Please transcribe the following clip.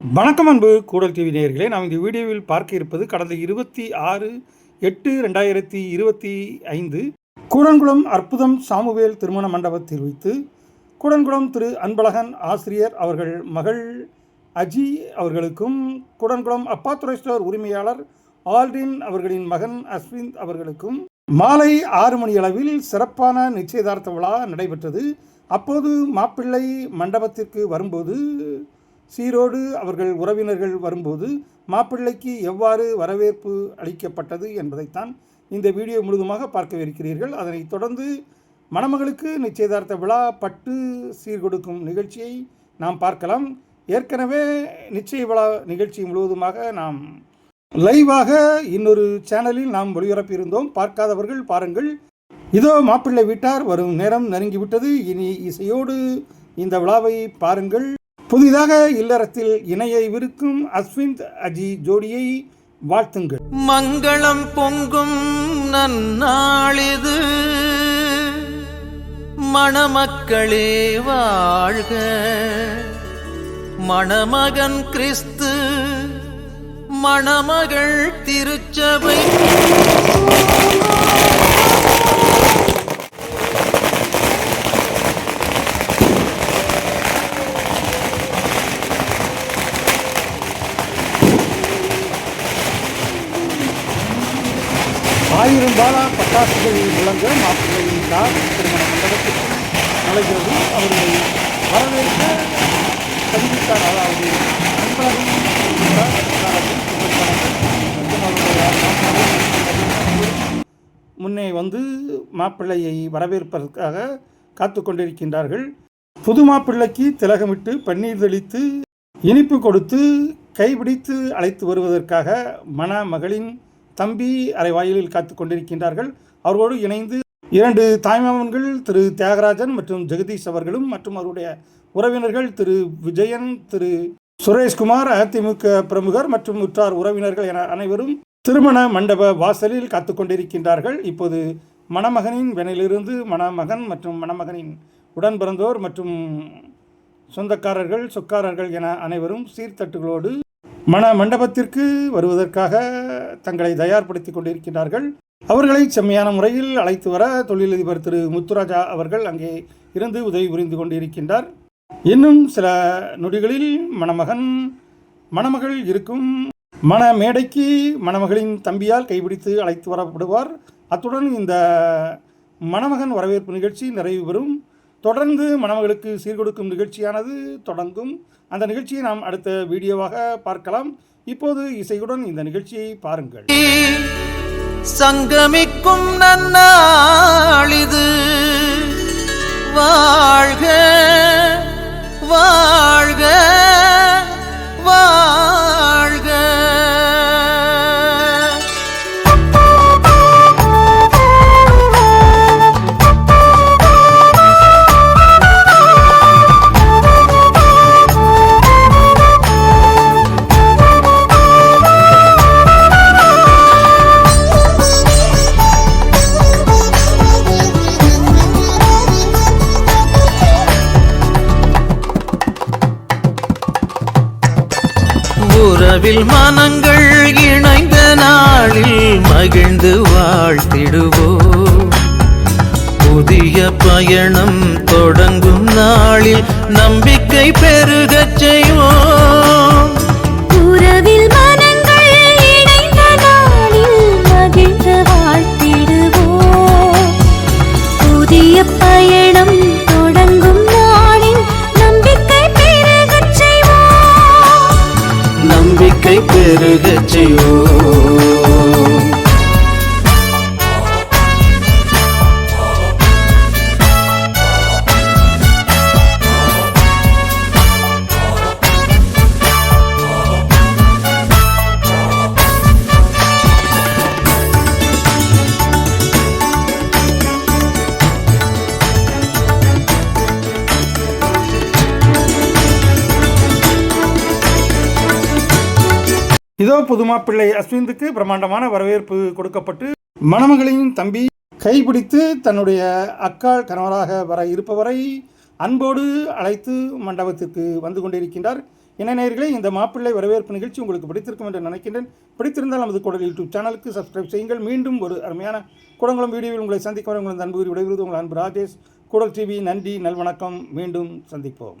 வணக்கம் அன்பு கூடல் டிவி நேயர்களே நாம் இந்த வீடியோவில் பார்க்க இருப்பது கடந்த இருபத்தி ஆறு எட்டு ரெண்டாயிரத்தி இருபத்தி ஐந்து கூடன்குளம் அற்புதம் சாமுவேல் திருமண மண்டபத்தில் வைத்து கூடன்குளம் திரு அன்பழகன் ஆசிரியர் அவர்கள் மகள் அஜி அவர்களுக்கும் கூடன்குளம் அப்பாத்துறை ஸ்டோர் உரிமையாளர் ஆல்டின் அவர்களின் மகன் அஸ்வின் அவர்களுக்கும் மாலை ஆறு மணி அளவில் சிறப்பான நிச்சயதார்த்த விழா நடைபெற்றது. அப்போது மாப்பிள்ளை மண்டபத்திற்கு வரும்போது சீரோடு அவர்கள் உறவினர்கள் வரும்போது மாப்பிள்ளைக்கு எவ்வாறு வரவேற்பு அளிக்கப்பட்டது என்பதைத்தான் இந்த வீடியோ முழுதுமாக பார்க்கவிருக்கிறீர்கள். அதனைத் தொடர்ந்து மணமகளுக்கு நிச்சயதார்த்த விழா பட்டு சீர்கொடுக்கும் நிகழ்ச்சியை நாம் பார்க்கலாம். ஏற்கனவே நிச்சய விழா நிகழ்ச்சி முழுவதுமாக நாம் லைவாக இன்னொரு சேனலில் நாம் ஒளிபரப்பியிருந்தோம். பார்க்காதவர்கள் பாருங்கள். இதோ மாப்பிள்ளை வீட்டார் வரும் நேரம் நெருங்கிவிட்டது. இனி இசையோடு இந்த விழாவை பாருங்கள். புதிதாக இல்லறத்தில் இணையை விருக்கும் அஸ்விந்த் அஜி ஜோடியை வாழ்த்துங்கள். மங்களம் பொங்கும் நன்னாளிது. மணமக்களே வாழ்க. மணமகன் கிறிஸ்து மணமகள் திருச்சபை. பெரும்பாலா பட்டாசுகள் முழங்க மாப்பிள்ளையின் கார் திருமண மண்டபத்திற்கு நுழைகிறது. அவர்களை வரவேற்க தெரிவித்தார் அதாவது அன்பழகன் முன்னே வந்து மாப்பிள்ளையை வரவேற்பதற்காக காத்து கொண்டிருக்கின்றார்கள். புது மாப்பிள்ளைக்கு திலகமிட்டு பன்னீர் தெளித்து இனிப்பு கொடுத்து கைபிடித்து அழைத்து வருவதற்காக மணமகளின் தம்பி அரை வாயிலில் காத்து கொண்டிருக்கின்றார்கள். அவரோடு இணைந்து இரண்டு தாய்மாமன்கள் திரு தியாகராஜன் மற்றும் ஜெகதீஷ் அவர்களும் மற்றும் அவருடைய உறவினர்கள் திரு விஜயன் திரு சுரேஷ்குமார் அதிமுக பிரமுகர் மற்றும் உற்றார் உறவினர்கள் என அனைவரும் திருமண மண்டப வாசலில் காத்து கொண்டிருக்கின்றார்கள். இப்போது மணமகனின் வெனிலிருந்து மணமகன் மற்றும் மணமகனின் உடன் பிறந்தோர் மற்றும் சொந்தக்காரர்கள் சொக்காரர்கள் என அனைவரும் சீர்தட்டுகளோடு மண மண்டபத்திற்கு வருவதற்காக தங்களை தயார்படுத்திக் கொண்டிருக்கிறார்கள் அவர்களை செம்மையான முறையில் அழைத்து வர தொழிலதிபர் திரு முத்துராஜா அவர்கள் அங்கே இருந்து உதவி புரிந்து கொண்டிருக்கின்றார். இன்னும் சில நொடிகளில் மணமகன் மணமகள் இருக்கும். மண மேடைக்கு மணமகளின் தம்பியால் கைபிடித்து அழைத்து வரப்படுவார். அத்துடன் இந்த மணமகன் வரவேற்பு நிகழ்ச்சி நிறைவு பெறும். தொடர்ந்து மணமகளுக்கு சீர்கொடுக்கும் நிகழ்ச்சியானது தொடங்கும். அந்த நிகழ்ச்சியை நாம் அடுத்த வீடியோவாக பார்க்கலாம். இப்போது இசையுடன் இந்த நிகழ்ச்சியை பாருங்கள். சங்கமிக்கும் நன்னாளிது வாழ்க வாழ்க இரவில் மனங்கள் இணைந்த நாளில் மகிழ்ந்து வாழ்த்திடுவோம் புதிய பயணம் தொடங்கும் நாளில் நம்பிக்கை பெருகச் செய்வோம் நம்பிக்கை பெருகச் இதோ புதுமாப்பிள்ளை அஸ்விந்துக்கு பிரம்மாண்டமான வரவேற்பு கொடுக்கப்பட்டு மணமகளின் தம்பி கைபிடித்து தன்னுடைய அக்காள் கணவராக வர இருப்பவரை அன்போடு அழைத்து மண்டபத்திற்கு வந்து கொண்டிருக்கின்றார். என்ன இந்த மாப்பிள்ளை வரவேற்பு நிகழ்ச்சி உங்களுக்கு பிடித்திருக்கும் என்று நினைக்கின்றேன். பிடித்திருந்தால் நமது குடல் யூடியூப் சேனலுக்கு சப்ஸ்கிரைப் செய்யுங்கள். மீண்டும் ஒரு அருமையான குடங்குளம் வீடியோவில் உங்களை சந்திக்க உங்களது அன்பு விடைபெறுவது உங்கள் அன்பு ராஜேஷ். குடல் டிவி நன்றி நல்வணக்கம். மீண்டும் சந்திப்போம்.